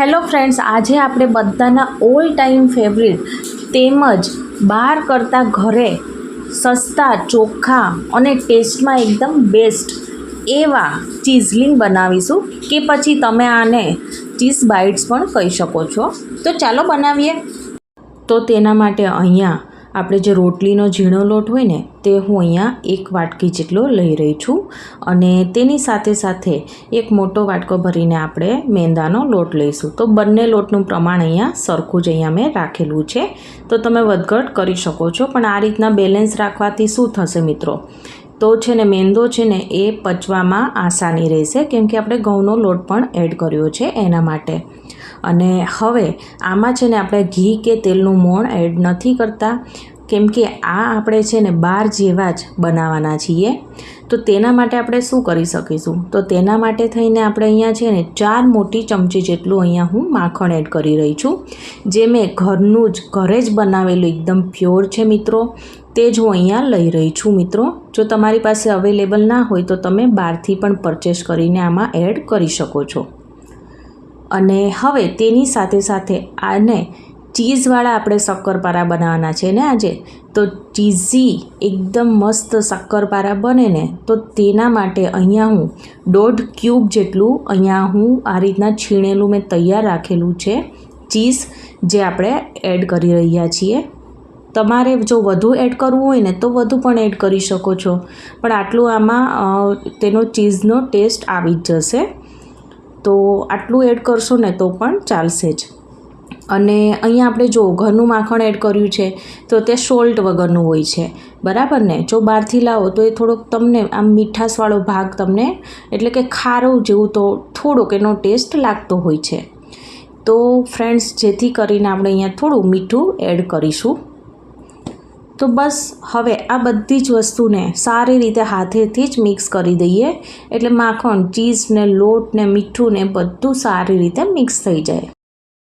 Hello friends આજે આપણે બધાના ઓલ ટાઈમ ફેવરિટ તેમજ બહાર કરતાં ઘરે સસ્તા, ચોખ્ખા અને ટેસ્ટમાં એકદમ બેસ્ટ એવા ચીઝલિંગ બનાવીશું કે પછી તમે આને ચીઝ બાઇટ્સ પણ કહી શકો છો. તો ચાલો બનાવીએ. તો તેના માટે અહીંયા આપણે જે રોટલીનો ઝીણો લોટ હોય ને, તે હું અહીંયા એક વાટકી જેટલો લઈ રહી છું અને તેની સાથે સાથે એક મોટો વાટકો ભરીને આપણે મેંદાનો લોટ લઈશું. તો બંને લોટનું પ્રમાણ અહીંયા સરખું જ અહીંયા મેં રાખેલું છે. તો તમે વધઘટ કરી શકો છો. પણ આ રીતના બેલેન્સ રાખવાથી શું થશે મિત્રો? તો છે ને, મેંદો છે ને, એ પચવામાં આસાની રહેશે, કેમ કે આપણે ઘઉંનો લોટ પણ એડ કર્યો છે એના માટે. અને હવે આમાં છે ને આપણે ઘી કે તેલનું મોણ એડ નથી કરતા. કેમ કે આ આપણે છે ને બાર જેવા જ બનાવવાના છીએ. તો તેના માટે આપણે શું કરી શકીશું? તો તેના માટે થઈને આપણે અહીંયા છે ને ચાર મોટી ચમચી જેટલું અહીંયા હું માખણ એડ કરી રહી છું. જે મેં ઘરનું જ, ઘરે જ બનાવેલું એકદમ પ્યોર છે મિત્રો. તે જ હું અહીંયા લઈ રહી છું મિત્રો. જો તમારી પાસે અવેલેબલ ના હોય તો તમે બહારથી પણ પરચેસ કરીને આમાં એડ કરી શકો છો. અને હવે તેની સાથે સાથે આને ચીઝવાળા આપણે શક્કરપારા બનાવવાના છે ને આજે. તો ચીઝી એકદમ મસ્ત શક્કરપારા બને ને, તો તેના માટે અહીંયા હું દોઢ ક્યુબ જેટલું અહીંયા હું આ રીતના છીણેલું મેં તૈયાર રાખેલું છે ચીઝ જે આપણે એડ કરી રહ્યા છીએ. તમારે જો વધુ એડ કરવું હોય ને તો વધુ પણ એડ કરી શકો છો. પણ આટલું આમાં તેનો ચીઝનો ટેસ્ટ આવી જ જશે. તો આટલું એડ કરશો ને તો પણ ચાલશે જ. અને અહીંયા આપણે જો ઘરનું માખણ એડ કર્યું છે, તો તે સોલ્ટ વગરનું હોય છે. બરાબર ને? જો બહારથી લાવો તો એ થોડોક તમને આમ મીઠાશવાળો ભાગ તમને, એટલે કે ખારો જેવું તો થોડોક એનો ટેસ્ટ લાગતો હોય છે. તો ફ્રેન્ડ્સ, જેથી કરીને આપણે અહીંયા થોડું મીઠું એડ કરીશું. તો બસ હવે આ બધી જ વસ્તુને સારી રીતે હાથેથી જ મિક્સ કરી દઈએ. એટલે માખણ, ચીઝ ને લોટ ને મીઠું ને બધું સારી રીતે મિક્સ થઈ જાય.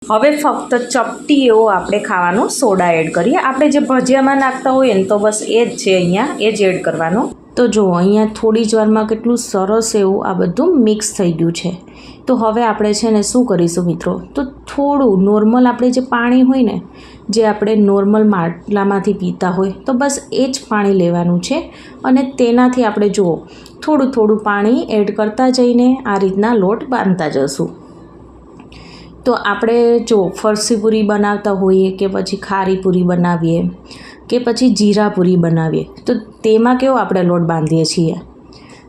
હવે ફક્ત ચપટી એવો આપણે ખાવાનો સોડા એડ કરીએ. આપણે જે ભજીયામાં નાખતા હોઈએ ને તો બસ એ જ છે અહીંયા, એ જ એડ કરવાનું. તો જો અહીંયા થોડી જ વારમાં કેટલું સરસ એવું આ બધું મિક્સ થઈ ગયું છે. તો હવે આપણે છે ને શું કરીશું મિત્રો? તો થોડું નોર્મલ આપણે જે પાણી હોય ને, જે આપણે નોર્મલ માટલામાંથી પીતા હોય, તો બસ એ જ પાણી લેવાનું છે. અને તેનાથી આપણે જુઓ, થોડું થોડું પાણી એડ કરતા જઈને આ રીતના લોટ બાંધતા જશું. તો આપણે જો ફરસી પૂરી બનાવતા હોઈએ કે પછી ખારી પૂરી બનાવીએ કે પછી જીરાપુરી બનાવીએ. તો તેમાં કેવો આપણે લોટ બાંધીએ છીએ?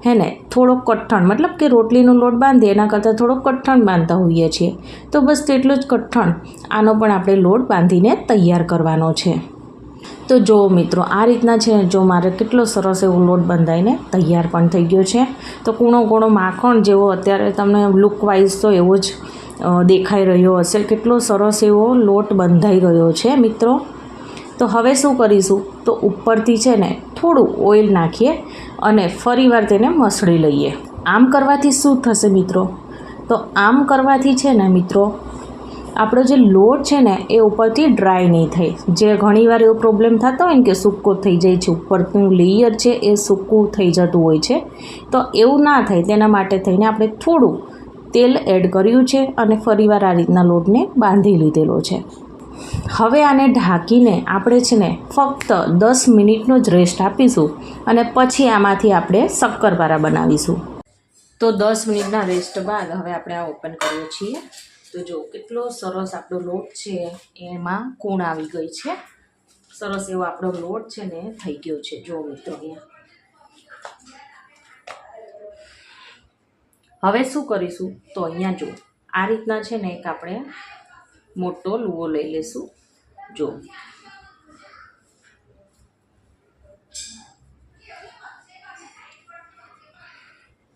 હે ને? થોડોક કઠણ, મતલબ કે રોટલીનો લોટ બાંધીએ, એના કરતાં થોડોક કઠણ બાંધતા હોઈએ છીએ. તો બસ તેટલું જ કઠણ. આનો પણ આપણે લોટ બાંધીને તૈયાર કરવાનો છે. તો જો મિત્રો, આ રીતના છે, જો મારે કેટલો સરસ એવો લોટ બંધાઈને તૈયાર પણ થઈ ગયો છે. તો કૂણો કૂણો માખણ જેવો અત્યારે તમને લુક વાઇઝ તો એવો જ દેખાઈ રહ્યો હશે. કેટલો સરસ એવો લોટ બંધાઈ ગયો છે, મિત્રો. તો હવે શું કરીશું? તો ઉપરથી છે ને થોડું ઓઇલ નાખીએ અને ફરીવાર તેને મસળી લઈએ. આમ કરવાથી શું થશે મિત્રો? તો આમ કરવાથી છે ને મિત્રો, આપણો જે લોટ છે ને એ ઉપરથી ડ્રાય નહીં થાય. જે ઘણીવાર એવો પ્રોબ્લેમ થતો હોય ને કે સૂકો થઈ જાય છે, ઉપરનું લેયર છે એ સૂકું થઈ જતું હોય છે, તો એવું ના થાય. તેના માટે થઈને આપણે થોડું તેલ એડ કર્યું છે અને ફરીવાર આ રીતના લોટને બાંધી લીધેલો છે. હવે આને ઢાંકીને આપણે છે ને ફક્ત દસ મિનિટનો જ રેસ્ટ આપીશું અને પછી આમાંથી આપણે શક્કરપારા બનાવીશું. તો દસ મિનિટના રેસ્ટ બાદ હવે આપણે આ ઓપન કરીએ છીએ. તો જો કેટલો સરસ આપણો લોટ છે, એમાં કૂણ આવી ગઈ છે. સરસ એવો આપણો લોટ છે ને થઈ ગયો છે. જો મિત્રો અહીંયા. હવે શું કરીશું? તો અહીંયા જો, આ રીતના છે ને એક આપણે મોટો લુવો લઈ લેશું. જો.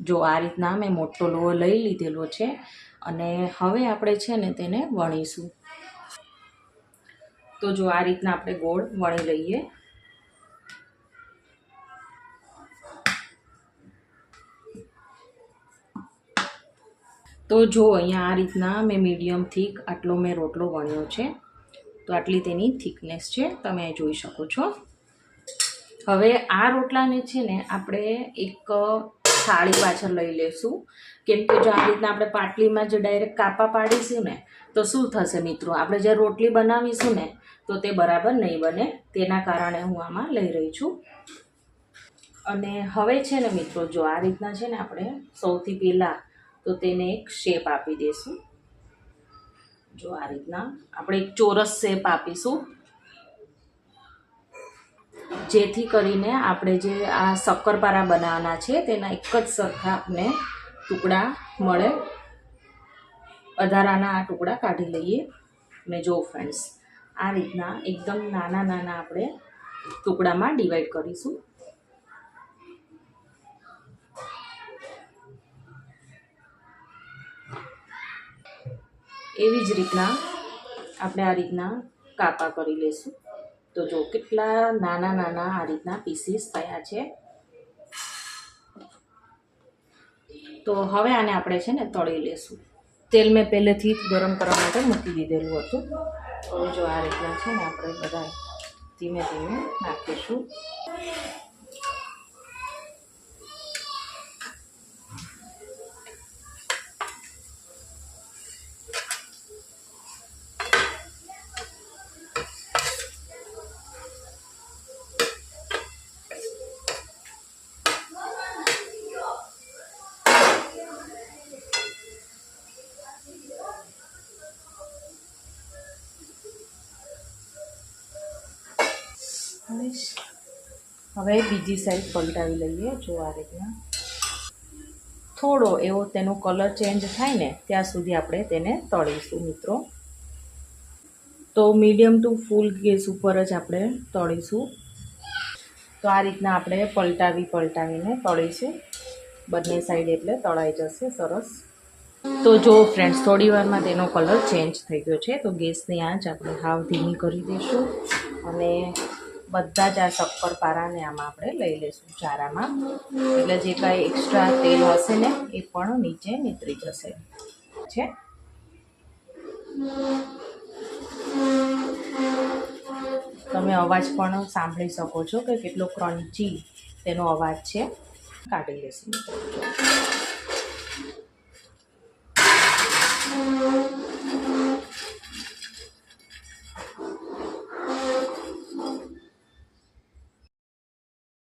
જો આ રીતના મેં મોટો લુવો લઈ લીધેલો છે અને હવે આપણે છે ને તેને વણીશું. તો જો આ રીતના આપણે ગોળ વણી લઈએ. તો જો અહીંયા આ રીતના મેં મીડિયમ થીક આટલો મેં રોટલો વણ્યો છે, તો આટલી તેની થિકનેસ છે, તમે જોઈ શકો છો. હવે આ રોટલાને છે ને આપણે એક થાળી પાછળ લઈ લેશું. કેમ કે જો આ રીતના આપણે પાટલીમાં જે ડાયરેક્ટ કાપા પાડીશું ને, તો શું થશે મિત્રો? આપણે જે રોટલી બનાવીશું ને, તો તે બરાબર નહીં બને. તેના કારણે હું આમાં લઈ રહી છું. અને હવે છે ને મિત્રો, જો આ રીતના છે ને આપણે સૌથી પહેલાં તો તેને એક શેપ આપી દઈશું જો આ રીતના આપણે એક ચોરસ શેપ આપીશું. જેથી કરીને આપણે જે આ શક્કરપારા બનાવવાના છે તેના એક જ સરખા આપણે ટુકડા મળે. અધારાના આ ટુકડા કાઢી લઈએ. ને જો ફ્રેન્ડ્સ આ રીતના એકદમ નાના નાના આપણે ટુકડામાં ડિવાઈડ કરીશું. એવી જ રીતના આપણે આ રીતના કાપા કરી લઈશું તો જો કેટલા નાના નાના આ રીતના પીસીસ થયા છે. તો હવે આને આપણે છે ને તળી લેશું. તેલ મેં પહેલેથી જ ગરમ કરવા માટે મૂકી દીધેલું હતું. હવે જો આ રીતના છે ને આપણે બધા ધીમે ધીમે નાખીશું. હવે બીજી સાઈડ પલટાવી લઈએ, જો આ રીતના. થોડો એવો તેનો કલર ચેન્જ થાય ને, ત્યાં સુધી આપણે તેને તળીશું મિત્રો. તો મીડિયમ ટુ ફૂલ ગેસ ઉપર જ આપણે તળીશું. તો આ રીતના આપણે પલટાવી પલટાવીને તળીશું. બંને સાઈડ એટલે તળાઈ જશે, સરસ. તો જો ફ્રેન્ડ્સ થોડી વારમાં તેનો કલર ચેન્જ થઈ ગયો છે, તો ગેસની આંચ આપણે હાવ ધીમી કરી દઈશું. અને બધા જ આ શક્કરપારાને આમાં આપણે લઈ લઈશું ચારામાં. એટલે જે કાંઈ એક્સ્ટ્રા તેલ હશે ને, એ પણ નીચે નીતરી જશે. છે? તમે અવાજ પણ સાંભળી શકો છો કે કેટલો ક્રન્ચી તેનો અવાજ છે. કાઢી લઈશું